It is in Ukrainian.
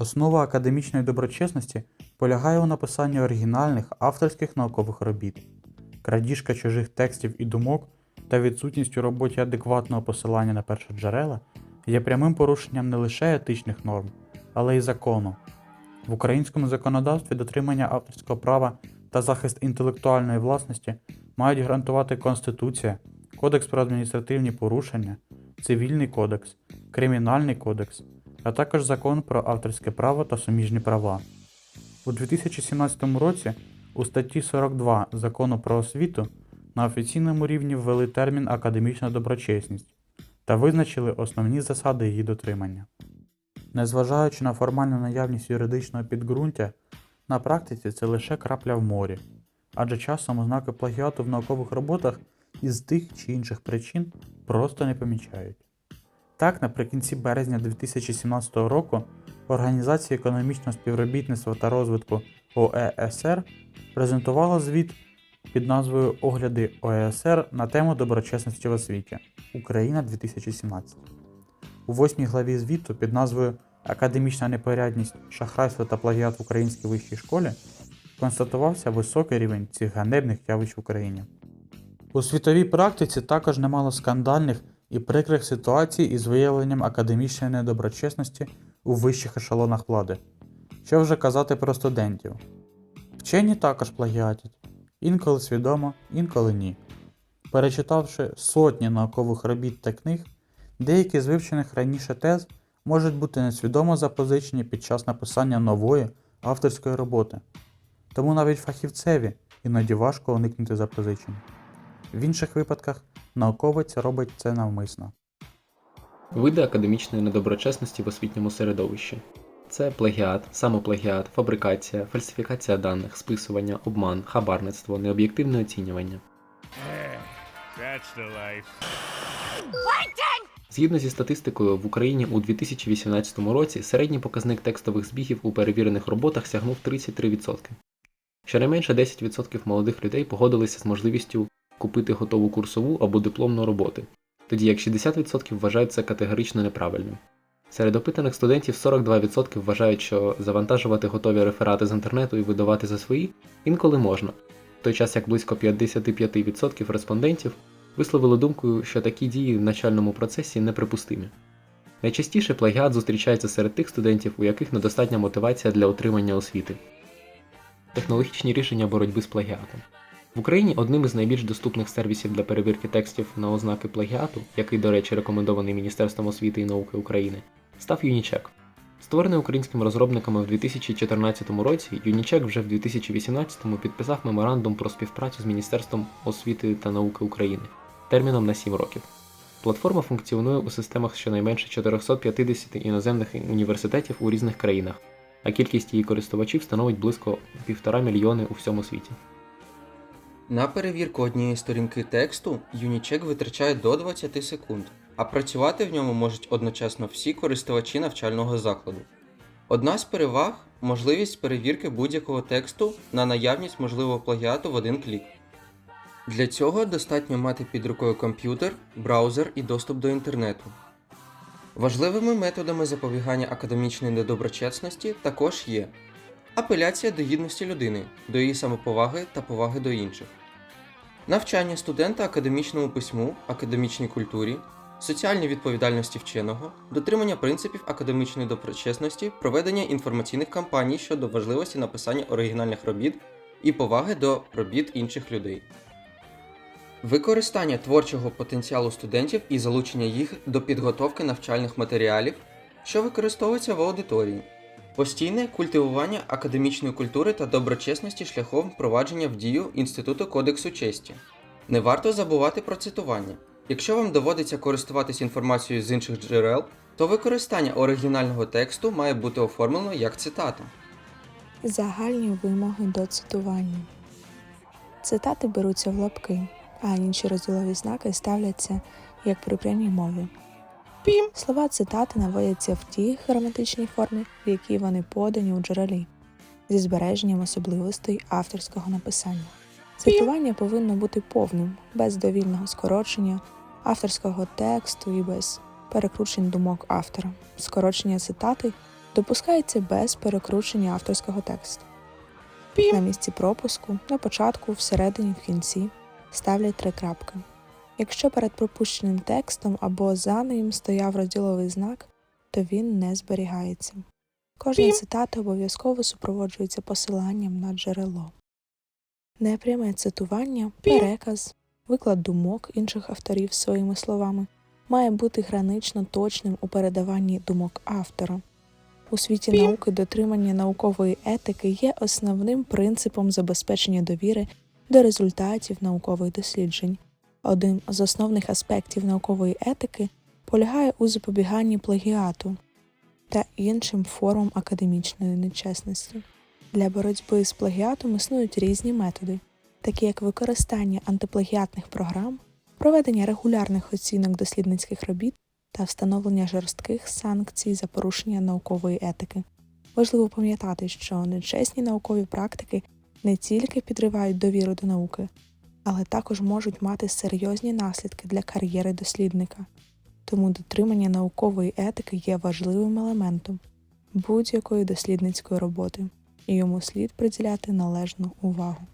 Основа академічної доброчесності полягає у написанні оригінальних авторських наукових робіт. Крадіжка чужих текстів і думок та відсутність у роботі адекватного посилання на першоджерела є прямим порушенням не лише етичних норм, але й закону. В українському законодавстві дотримання авторського права та захист інтелектуальної власності мають гарантувати Конституція, Кодекс про адміністративні порушення, Цивільний кодекс, Кримінальний кодекс, а також Закон про авторське право та суміжні права. У 2017 році у статті 42 Закону про освіту на офіційному рівні ввели термін академічна доброчесність та визначили основні засади її дотримання. Незважаючи на формальну наявність юридичного підґрунтя, на практиці це лише крапля в морі, адже часом ознаки плагіату в наукових роботах із тих чи інших причин просто не помічають. Так, наприкінці березня 2017 року Організація економічного співробітництва та розвитку ОЕСР презентувала звіт під назвою Огляди ОЕСР на тему доброчесності в освіті Україна 2017. У восьмій главі звіту під назвою Академічна непорядність, шахрайство та плагіат в українській вищій школі констатувався високий рівень цих ганебних явищ в Україні. У світовій практиці також немало скандальних і прикрих ситуацій із виявленням академічної недоброчесності у вищих ешелонах влади. Що вже казати про студентів? Вчені також плагіатять, інколи свідомо, інколи ні. Перечитавши сотні наукових робіт та книг, деякі з вивчених раніше тез можуть бути несвідомо запозичені під час написання нової авторської роботи. Тому навіть фахівцеві іноді важко уникнути запозичень. В інших випадках науковець робить це навмисно. Види академічної недоброчесності в освітньому середовищі. Це плагіат, самоплагіат, фабрикація, фальсифікація даних, списування, обман, хабарництво, необ'єктивне оцінювання. Згідно зі статистикою, в Україні у 2018 році середній показник текстових збігів у перевірених роботах сягнув 33%. Щонайменше 10% молодих людей погодилися з можливістю купити готову курсову або дипломну роботи, тоді як 60% вважають це категорично неправильним. Серед опитаних студентів 42% вважають, що завантажувати готові реферати з інтернету і видавати за свої інколи можна, в той час як близько 55% респондентів висловили думку, що такі дії в навчальному процесі неприпустимі. Найчастіше плагіат зустрічається серед тих студентів, у яких недостатня мотивація для отримання освіти. Технологічні рішення боротьби з плагіатом. В Україні одним із найбільш доступних сервісів для перевірки текстів на ознаки плагіату, який, до речі, рекомендований Міністерством освіти і науки України, став Unicheck. Створений українськими розробниками в 2014 році, Unicheck вже в 2018-му підписав меморандум про співпрацю з Міністерством освіти та науки України терміном на 7 років. Платформа функціонує у системах щонайменше 450 іноземних університетів у різних країнах, а кількість її користувачів становить близько 1,5 мільйони у всьому світі. На перевірку однієї сторінки тексту Unicheck витрачає до 20 секунд, а працювати в ньому можуть одночасно всі користувачі навчального закладу. Одна з переваг можливість перевірки будь-якого тексту на наявність можливого плагіату в один клік. Для цього достатньо мати під рукою комп'ютер, браузер і доступ до інтернету. Важливими методами запобігання академічної недоброчесності також є апеляція до гідності людини, до її самоповаги та поваги до інших, навчання студента академічному письму, академічній культурі, соціальній відповідальності вченого, дотримання принципів академічної доброчесності, проведення інформаційних кампаній щодо важливості написання оригінальних робіт і поваги до робіт інших людей. Використання творчого потенціалу студентів і залучення їх до підготовки навчальних матеріалів, що використовуються в аудиторії, постійне культивування академічної культури та доброчесності шляхом впровадження в дію Інституту Кодексу честі. Не варто забувати про цитування. Якщо вам доводиться користуватись інформацією з інших джерел, то використання оригінального тексту має бути оформлено як цитата. Загальні вимоги до цитування. Цитати беруться в лапки, а інші розділові знаки ставляться як при прямій мові. Пім. Слова цитати наводяться в тій граматичній формі, в якій вони подані у джерелі, зі збереженням особливостей авторського написання. Цитування повинно бути повним, без довільного скорочення, авторського тексту і без перекручень думок автора. Скорочення цитати допускається без перекручення авторського тексту. На місці пропуску, на початку, всередині, в кінці ставлять три крапки. Якщо перед пропущеним текстом або за ним стояв розділовий знак, то він не зберігається. Кожна цитата обов'язково супроводжується посиланням на джерело. Непряме цитування, переказ, виклад думок інших авторів своїми словами має бути гранично точним у передаванні думок автора. У світі науки дотримання наукової етики є основним принципом забезпечення довіри до результатів наукових досліджень. Один з основних аспектів наукової етики полягає у запобіганні плагіату та іншим формам академічної нечесності. Для боротьби з плагіатом існують різні методи, такі як використання антиплагіатних програм, проведення регулярних оцінок дослідницьких робіт та встановлення жорстких санкцій за порушення наукової етики. Важливо пам'ятати, що нечесні наукові практики не тільки підривають довіру до науки, але також можуть мати серйозні наслідки для кар'єри дослідника. Тому дотримання наукової етики є важливим елементом будь-якої дослідницької роботи, і йому слід приділяти належну увагу.